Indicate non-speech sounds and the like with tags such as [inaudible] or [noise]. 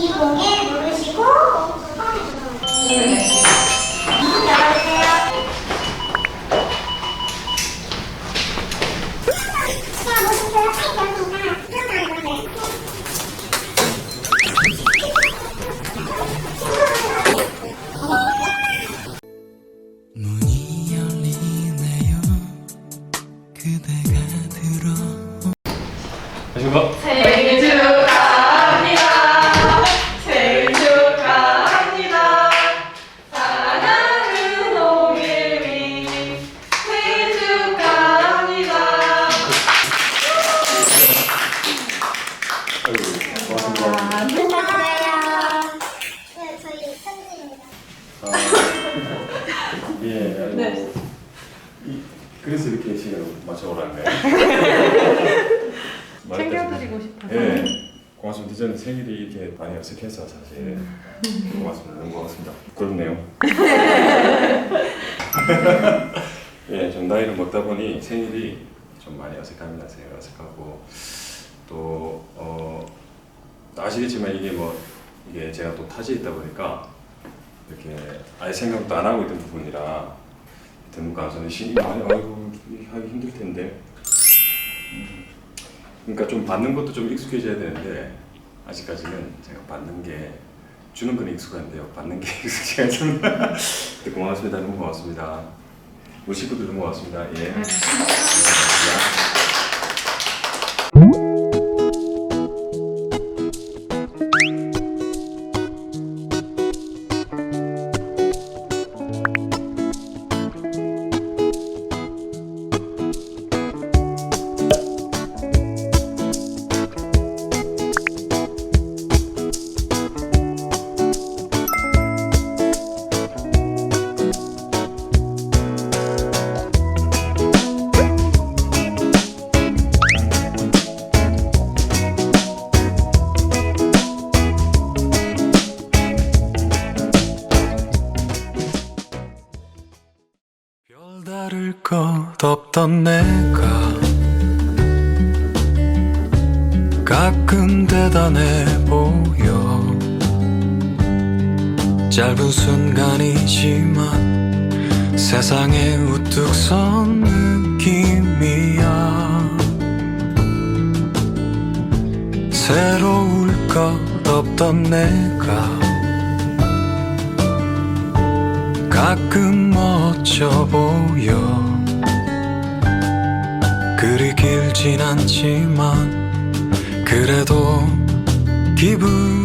201, 네, 오른쪽에 201 누르시고 네. 문 열어주세요. 자, 모습 별로 차이가 없습니다. 그러면 네. 문이 열리네요 그대가 들어 안녕하십니까. 고맙습니다. 부탁드려요. 네, 저희 편지입니다. 아, 예, 아이고. 네. 이, 그래서 이렇게 시간을 맞춰오라는 거예요. [laughs] 챙겨드리고 싶어서. 예, 고맙습니다. 저는 생일이 이렇게 많이 어색해서 사실 고맙습니다. 너무 고맙습니다. 부끄럽네요. [laughs] 예, 좀 나이를 먹다 보니 생일이 좀 많이 어색합니다. 생일 어색하고 또 어, 아시겠지만 이게 뭐 이게 제가 또 타지에 있다 보니까 이렇게 아예 생각도 안 하고 있던 부분이라 드문 가서는 신이 많이 아이고 하기 힘들 텐데. 음, 그러니까 좀 받는 것도 좀 익숙해져야 되는데 아직까지는 제가 받는 게 주는 건 익숙한데요. 받는 게 [laughs] 익숙치 않습니다 네, 고맙습니다. 너무 고맙습니다. 우리 식구들 너무 고맙습니다. 예. 감사합니다. 별다를 것 없던 내가 가끔 대단해 보여. 짧은 순간이지만 세상에 우뚝 선 느낌이야. 새로울 것 없던 내가 가끔 멋져 보여 길진 않지만 그래도 기분